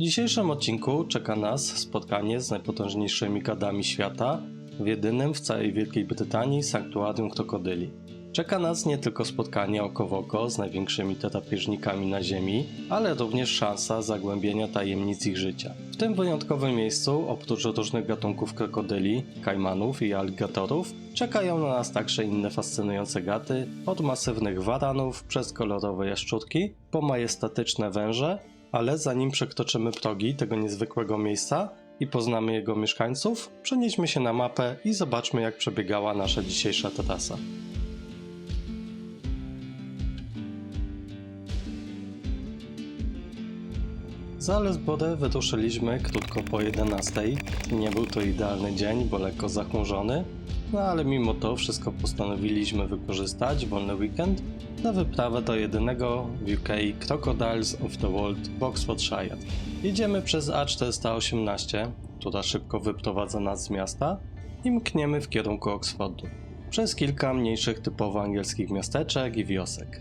W dzisiejszym odcinku czeka nas spotkanie z najpotężniejszymi gadami świata w jedynym w całej Wielkiej Brytanii sanktuarium krokodyli. Czeka nas nie tylko spotkanie oko w oko z największymi tetapieżnikami na Ziemi, ale również szansa zagłębienia tajemnic ich życia. W tym wyjątkowym miejscu, oprócz różnych gatunków krokodyli, kajmanów i aligatorów, czekają na nas także inne fascynujące gaty, od masywnych waranów przez kolorowe jaszczurki, po majestatyczne węże, ale zanim przekroczymy progi tego niezwykłego miejsca i poznamy jego mieszkańców, przenieśmy się na mapę i zobaczmy jak przebiegała nasza dzisiejsza trasa. Z Alesbode wyruszyliśmy krótko po 11. Nie był to idealny dzień, bo lekko zachmurzony, no ale mimo to wszystko postanowiliśmy wykorzystać wolny weekend na wyprawę do jedynego w UK Crocodiles of the World w Oxfordshire. Jedziemy przez A418, która szybko wyprowadza nas z miasta i mkniemy w kierunku Oxfordu, przez kilka mniejszych typowo angielskich miasteczek i wiosek.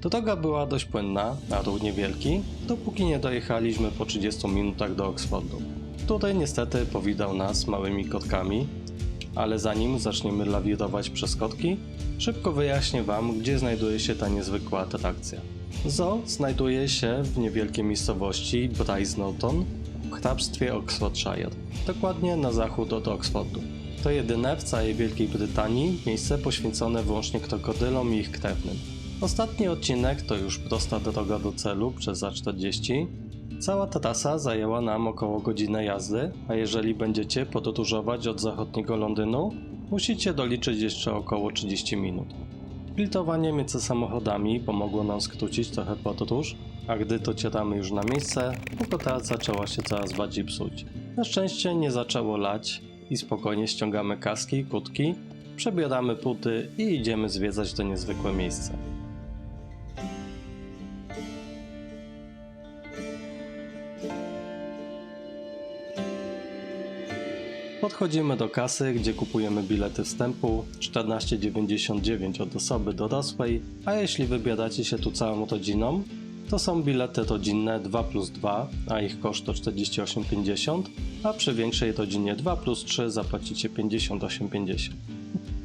Droga była dość płynna, a ruch niewielki, dopóki nie dojechaliśmy po 30 minutach do Oxfordu. Tutaj niestety powitał nas małymi kotkami, ale zanim zaczniemy lawirować przez kotki, szybko wyjaśnię Wam, gdzie znajduje się ta niezwykła atrakcja. Zoo znajduje się w niewielkiej miejscowości Bryce Norton w hrabstwie Oxfordshire, dokładnie na zachód od Oxfordu. To jedyne w całej Wielkiej Brytanii miejsce poświęcone wyłącznie krokodylom i ich krewnym. Ostatni odcinek to już prosta droga do celu przez A40. Cała trasa zajęła nam około godzinę jazdy, a jeżeli będziecie podróżować od zachodniego Londynu, musicie doliczyć jeszcze około 30 minut. Piltowanie między samochodami pomogło nam skrócić trochę podróż, a gdy docieramy już na miejsce, pogoda zaczęła się coraz bardziej psuć. Na szczęście nie zaczęło lać i spokojnie ściągamy kaski, kutki, przebieramy puty i idziemy zwiedzać to niezwykłe miejsce. Podchodzimy do kasy, gdzie kupujemy bilety wstępu 14,99 od osoby dorosłej, a jeśli wybieracie się tu całą rodziną, to są bilety rodzinne 2 plus 2, a ich koszt to 48,50, a przy większej rodzinie 2 plus 3 zapłacicie 58,50.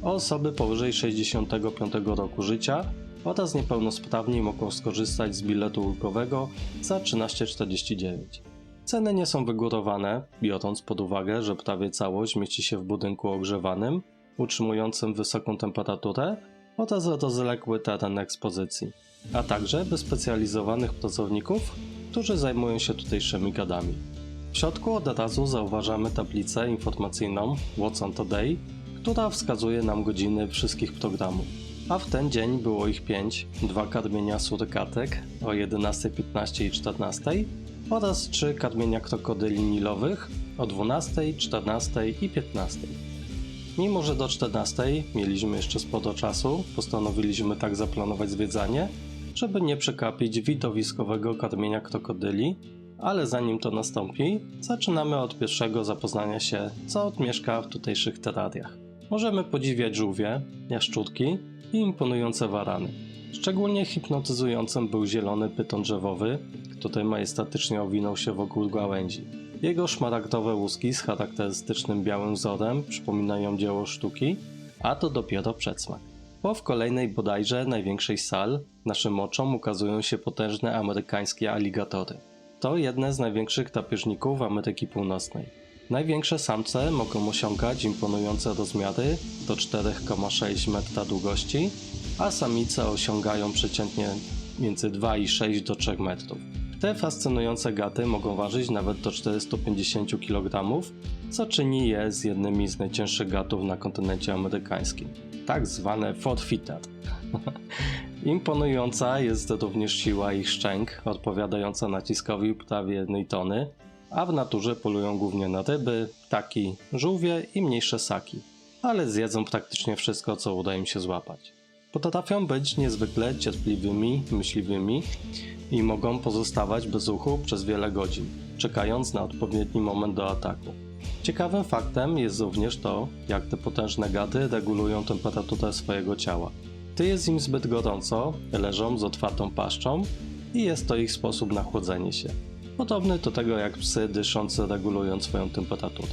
Osoby powyżej 65 roku życia oraz niepełnosprawni mogą skorzystać z biletu ulgowego za 13,49. Ceny nie są wygórowane, biorąc pod uwagę, że prawie całość mieści się w budynku ogrzewanym, utrzymującym wysoką temperaturę oraz rozległy teren ekspozycji, a także wyspecjalizowanych pracowników, którzy zajmują się tutejszymi gadami. W środku od razu zauważamy tablicę informacyjną What's on Today, która wskazuje nam godziny wszystkich programów. A w ten dzień było ich 5, dwa karmienia surykatek o 11.15 i 14 oraz trzy karmienia krokodyli nilowych o 12, 14 i 15. Mimo, że do 14 mieliśmy jeszcze sporo czasu, postanowiliśmy tak zaplanować zwiedzanie, żeby nie przekapić widowiskowego karmienia krokodyli, ale zanim to nastąpi, zaczynamy od pierwszego zapoznania się, co odmieszka w tutejszych terariach. Możemy podziwiać żółwie, jaszczurki i imponujące warany. Szczególnie hipnotyzującym był zielony pyton drzewowy, który majestatycznie owinął się wokół gałęzi. Jego szmaragdowe łuski z charakterystycznym białym wzorem przypominają dzieło sztuki, a to dopiero przedsmak. Po w kolejnej bodajże największej sal naszym oczom ukazują się potężne amerykańskie aligatory. To jedne z największych tapieżników Ameryki Północnej. Największe samce mogą osiągać imponujące rozmiary do 4,6 metra długości, a samice osiągają przeciętnie między 2,6 do 3 metrów. Te fascynujące gaty mogą ważyć nawet do 450 kg, co czyni je z jednymi z najcięższych gatów na kontynencie amerykańskim, tak zwane forfeited. Imponująca jest również siła ich szczęk, odpowiadająca naciskowi prawie 1 tony, a w naturze polują głównie na ryby, ptaki, żółwie i mniejsze ssaki, ale zjedzą praktycznie wszystko, co uda im się złapać. Potrafią być niezwykle cierpliwymi, myśliwymi i mogą pozostawać bez ruchu przez wiele godzin, czekając na odpowiedni moment do ataku. Ciekawym faktem jest również to, jak te potężne gady regulują temperaturę swojego ciała. Gdy jest im zbyt gorąco, leżą z otwartą paszczą i jest to ich sposób na chłodzenie się. Podobny do tego jak psy dyszące regulują swoją temperaturę.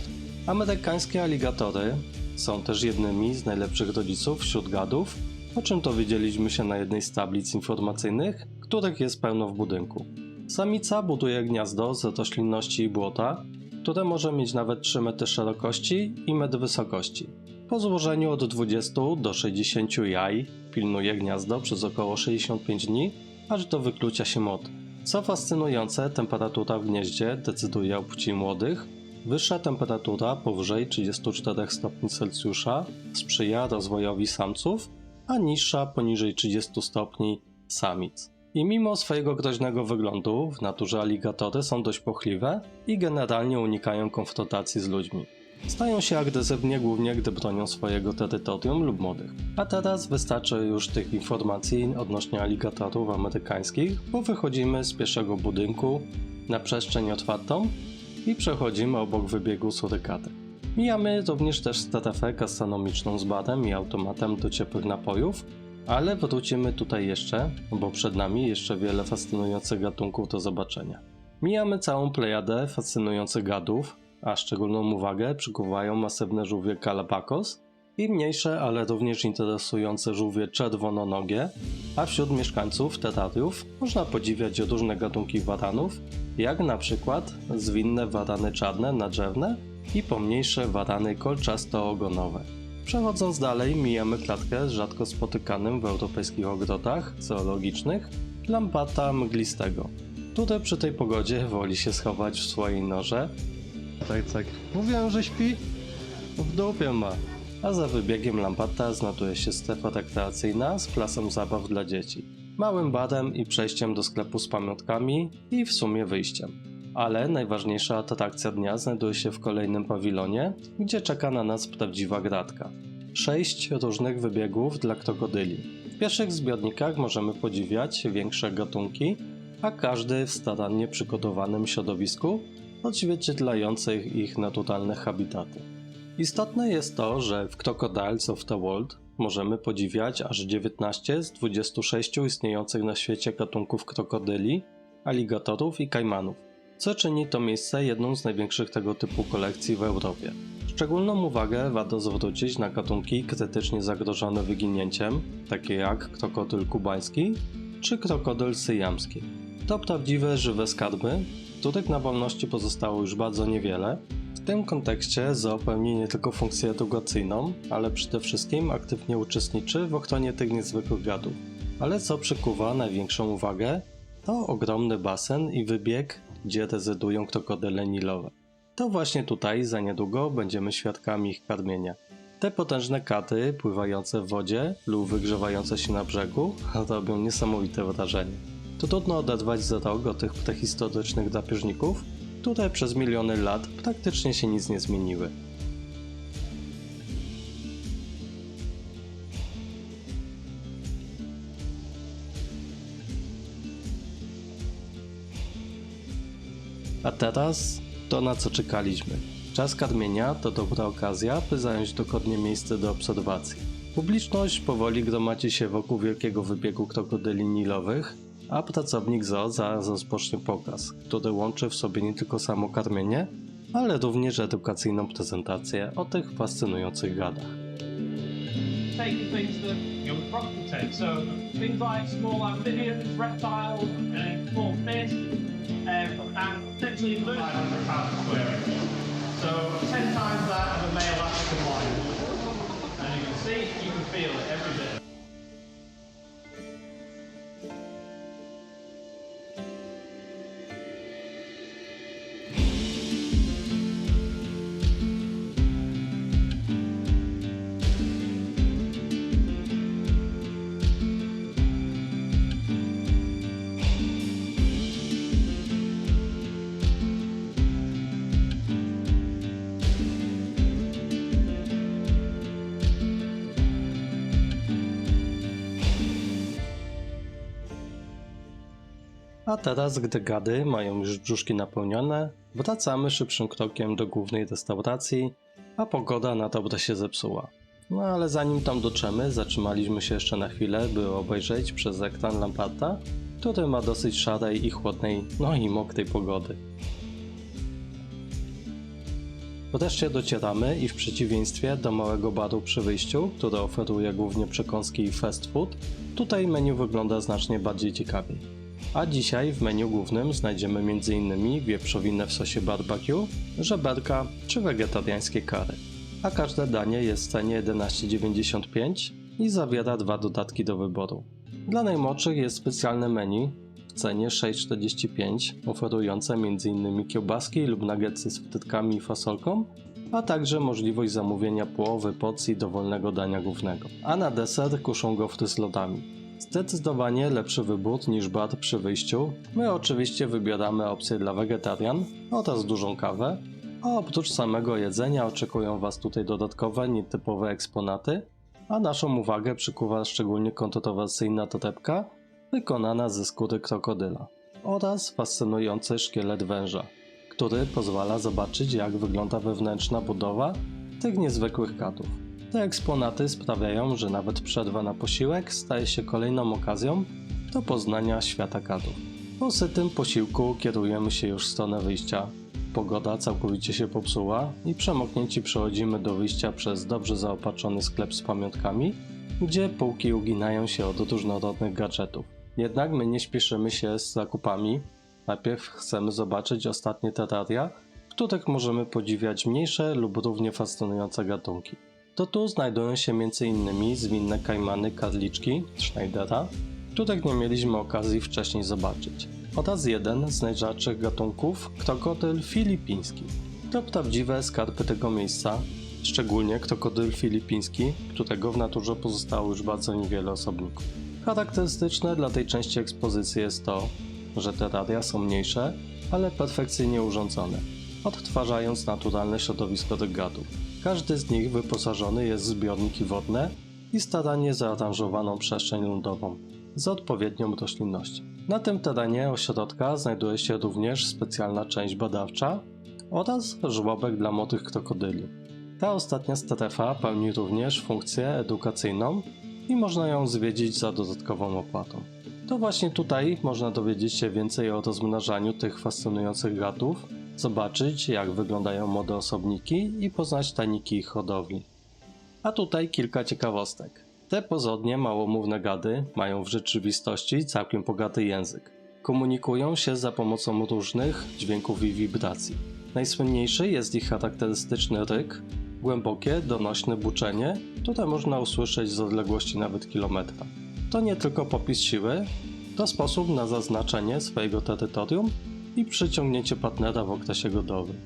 Amerykańskie aligatory są też jednymi z najlepszych rodziców wśród gadów, o czym dowiedzieliśmy się na jednej z tablic informacyjnych, których jest pełno w budynku. Samica buduje gniazdo z roślinności i błota, które może mieć nawet 3 metry szerokości i metr wysokości. Po złożeniu od 20 do 60 jaj pilnuje gniazdo przez około 65 dni, aż do wyklucia się młot. Co fascynujące, temperatura w gnieździe decyduje o płci młodych. Wyższa temperatura powyżej 34 stopni Celsjusza sprzyja rozwojowi samców, a niższa poniżej 30 stopni samic. I mimo swojego groźnego wyglądu, w naturze aligatory są dość pochliwe i generalnie unikają konfrontacji z ludźmi. Stają się agresywnie głównie, gdy bronią swojego terytorium lub młodych. A teraz wystarczy już tych informacji odnośnie aligatorów amerykańskich, bo wychodzimy z pierwszego budynku na przestrzeń otwartą i przechodzimy obok wybiegu surykaty. Mijamy również też strefę gastronomiczną z barem i automatem do ciepłych napojów, ale wrócimy tutaj jeszcze, bo przed nami jeszcze wiele fascynujących gatunków do zobaczenia. Mijamy całą plejadę fascynujących gadów, a szczególną uwagę przykuwają masywne żółwie Galapagos i mniejsze, ale również interesujące żółwie czerwononogie, a wśród mieszkańców terrariów można podziwiać różne gatunki waranów, jak na przykład zwinne warany czarne nadrzewne i pomniejsze warany kolczasto-ogonowe. Przechodząc dalej, mijamy klatkę z rzadko spotykanym w europejskich ogrodach zoologicznych lampata mglistego, który przy tej pogodzie woli się schować w swojej norze. Tak, tak. Mówiłem, że śpi? W dupie ma. A za wybiegiem lampata znajduje się strefa rekreacyjna z klasą zabaw dla dzieci, małym barem i przejściem do sklepu z pamiątkami i w sumie wyjściem. Ale najważniejsza atrakcja dnia znajduje się w kolejnym pawilonie, gdzie czeka na nas prawdziwa gratka. Sześć różnych wybiegów dla krokodyli. W pierwszych zbiornikach możemy podziwiać większe gatunki, a każdy w starannie przygotowanym środowisku odzwierciedlających ich naturalne habitaty. Istotne jest to, że w Crocodiles of the World możemy podziwiać aż 19 z 26 istniejących na świecie gatunków krokodyli, aligatorów i kajmanów, co czyni to miejsce jedną z największych tego typu kolekcji w Europie. Szczególną uwagę warto zwrócić na gatunki krytycznie zagrożone wyginięciem, takie jak krokodyl kubański czy krokodyl syjamski. To prawdziwe żywe skarby, których na wolności pozostało już bardzo niewiele. W tym kontekście zoo pełni nie tylko funkcję edukacyjną, ale przede wszystkim aktywnie uczestniczy w ochronie tych niezwykłych gadów. Ale co przykuwa największą uwagę, to ogromny basen i wybieg, gdzie rezydują krokodyle nilowe. To właśnie tutaj za niedługo będziemy świadkami ich karmienia. Te potężne katy pływające w wodzie lub wygrzewające się na brzegu robią niesamowite wrażenie. To trudno oderwać wzrok od tych prehistorycznych drapieżników, które przez miliony lat praktycznie się nic nie zmieniły. A teraz to na co czekaliśmy. Czas karmienia to dobra okazja, by zająć dokładnie miejsce do obserwacji. Publiczność powoli gromadzi się wokół wielkiego wybiegu krokodyli nilowych, a pracownik zoo zaraz rozpocznie pokaz, który łączy w sobie nie tylko samo karmienie, ale również edukacyjną prezentację o tych fascynujących gadach. So things like small amphibians, reptiles, and small fish, um, and potentially even 500 pounds square inch. So 10 times that of a male African lion. And you can see, you can feel it every bit. A teraz, gdy gady mają już brzuszki napełnione, wracamy szybszym krokiem do głównej restauracji, a pogoda na dobre się zepsuła. No ale zanim tam dotrzemy, zatrzymaliśmy się jeszcze na chwilę, by obejrzeć przez ekran Lamparta, który ma dosyć szarej i chłodnej, no i mokrej pogody. Wreszcie docieramy i w przeciwieństwie do małego baru przy wyjściu, który oferuje głównie przekąski i fast food, tutaj menu wygląda znacznie bardziej ciekawiej. A dzisiaj w menu głównym znajdziemy m.in. wieprzowinę w sosie barbecue, żeberka czy wegetariańskie kary. A każde danie jest w cenie 11,95 i zawiera dwa dodatki do wyboru. Dla najmłodszych jest specjalne menu w cenie 6,45 oferujące m.in. kiełbaski lub nuggetsy z frytkami i fasolką, a także możliwość zamówienia połowy porcji dowolnego dania głównego. A na deser kuszą gofry z lodami. Zdecydowanie lepszy wybór niż bar przy wyjściu. My oczywiście wybieramy opcję dla wegetarian oraz dużą kawę, a oprócz samego jedzenia oczekują Was tutaj dodatkowe, nietypowe eksponaty, a naszą uwagę przykuwa szczególnie kontrowersyjna torebka wykonana ze skóry krokodyla oraz fascynujący szkielet węża, który pozwala zobaczyć jak wygląda wewnętrzna budowa tych niezwykłych katów. Te eksponaty sprawiają, że nawet przerwa na posiłek staje się kolejną okazją do poznania świata katów. Po sytym posiłku kierujemy się już w stronę wyjścia. Pogoda całkowicie się popsuła i przemoknięci przechodzimy do wyjścia przez dobrze zaopatrzony sklep z pamiątkami, gdzie półki uginają się od różnorodnych gadżetów. Jednak my nie śpieszymy się z zakupami. Najpierw chcemy zobaczyć ostatnie terraria, w których możemy podziwiać mniejsze lub równie fascynujące gatunki. To tu znajdują się m.in. zwinne kajmany karliczki Schneidera, których nie mieliśmy okazji wcześniej zobaczyć, oraz jeden z najrzadszych gatunków krokodyl filipiński. To prawdziwe skarby tego miejsca, szczególnie krokodyl filipiński, którego w naturze pozostało już bardzo niewiele osobników. Charakterystyczne dla tej części ekspozycji jest to, że terraria są mniejsze, ale perfekcyjnie urządzone, odtwarzając naturalne środowisko tych gadów. Każdy z nich wyposażony jest w zbiorniki wodne i starannie zaaranżowaną przestrzeń lądową z odpowiednią roślinnością. Na tym terenie ośrodka znajduje się również specjalna część badawcza oraz żłobek dla młodych krokodyli. Ta ostatnia strefa pełni również funkcję edukacyjną i można ją zwiedzić za dodatkową opłatą. To właśnie tutaj można dowiedzieć się więcej o rozmnażaniu tych fascynujących gatów, zobaczyć jak wyglądają młode osobniki i poznać tajniki ich hodowli. A tutaj kilka ciekawostek. Te pozornie małomówne gady mają w rzeczywistości całkiem bogaty język. Komunikują się za pomocą różnych dźwięków i wibracji. Najsłynniejszy jest ich charakterystyczny ryk, głębokie, donośne buczenie, które można usłyszeć z odległości nawet kilometra. To nie tylko popis siły, to sposób na zaznaczenie swojego terytorium i przyciągnięcie partnera w okresie godowym.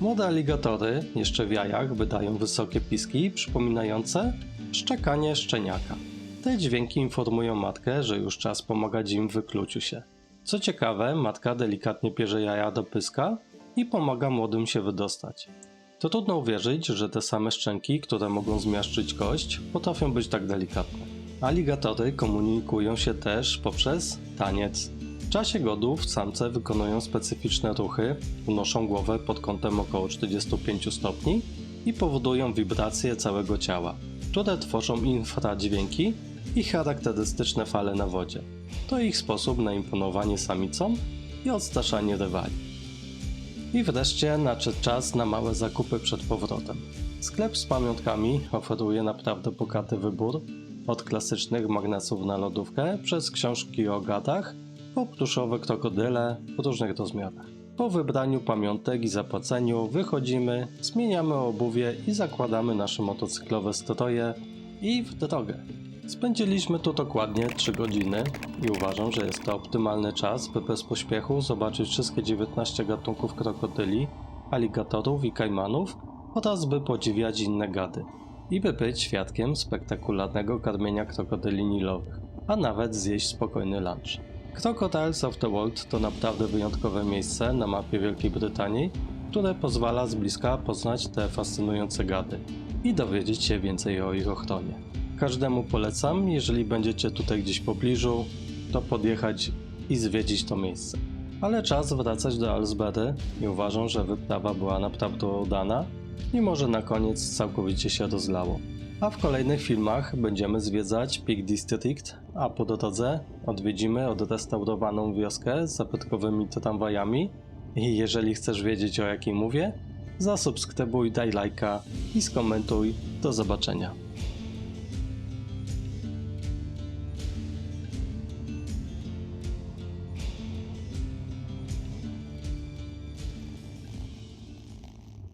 Młode aligatory, jeszcze w jajach, wydają wysokie piski przypominające szczekanie szczeniaka. Te dźwięki informują matkę, że już czas pomagać im w wykluciu się. Co ciekawe, matka delikatnie pierze jaja do pyska i pomaga młodym się wydostać. To trudno uwierzyć, że te same szczęki, które mogą zmiażdżyć kość, potrafią być tak delikatne. Aligatory komunikują się też poprzez taniec. Czasie godów samce wykonują specyficzne ruchy, unoszą głowę pod kątem około 45 stopni i powodują wibracje całego ciała, które tworzą infradźwięki i charakterystyczne fale na wodzie. To ich sposób na imponowanie samicom i odstraszanie rywali. I wreszcie nadszedł czas na małe zakupy przed powrotem. Sklep z pamiątkami oferuje naprawdę bogaty wybór, od klasycznych magnesów na lodówkę, przez książki o gadach, po pluszowe krokodyle w różnych rozmiarach. Po wybraniu pamiątek i zapłaceniu wychodzimy, zmieniamy obuwie i zakładamy nasze motocyklowe stroje i w drogę. Spędziliśmy tu dokładnie 3 godziny i uważam, że jest to optymalny czas, by bez pośpiechu zobaczyć wszystkie 19 gatunków krokodyli, aligatorów i kajmanów oraz by podziwiać inne gady i by być świadkiem spektakularnego karmienia krokodyli nilowych, a nawet zjeść spokojny lunch. Crocodiles of the World to naprawdę wyjątkowe miejsce na mapie Wielkiej Brytanii, które pozwala z bliska poznać te fascynujące gady i dowiedzieć się więcej o ich ochronie. Każdemu polecam, jeżeli będziecie tutaj gdzieś w pobliżu, to podjechać i zwiedzić to miejsce. Ale czas wracać do Alsbury i uważam, że wyprawa była naprawdę udana, mimo że na koniec całkowicie się rozlało. A w kolejnych filmach będziemy zwiedzać Peak District, a po drodze odwiedzimy odrestaurowaną wioskę z zabytkowymi tramwajami. I jeżeli chcesz wiedzieć o jakiej mówię, zasubskrybuj, daj lajka i skomentuj. Do zobaczenia.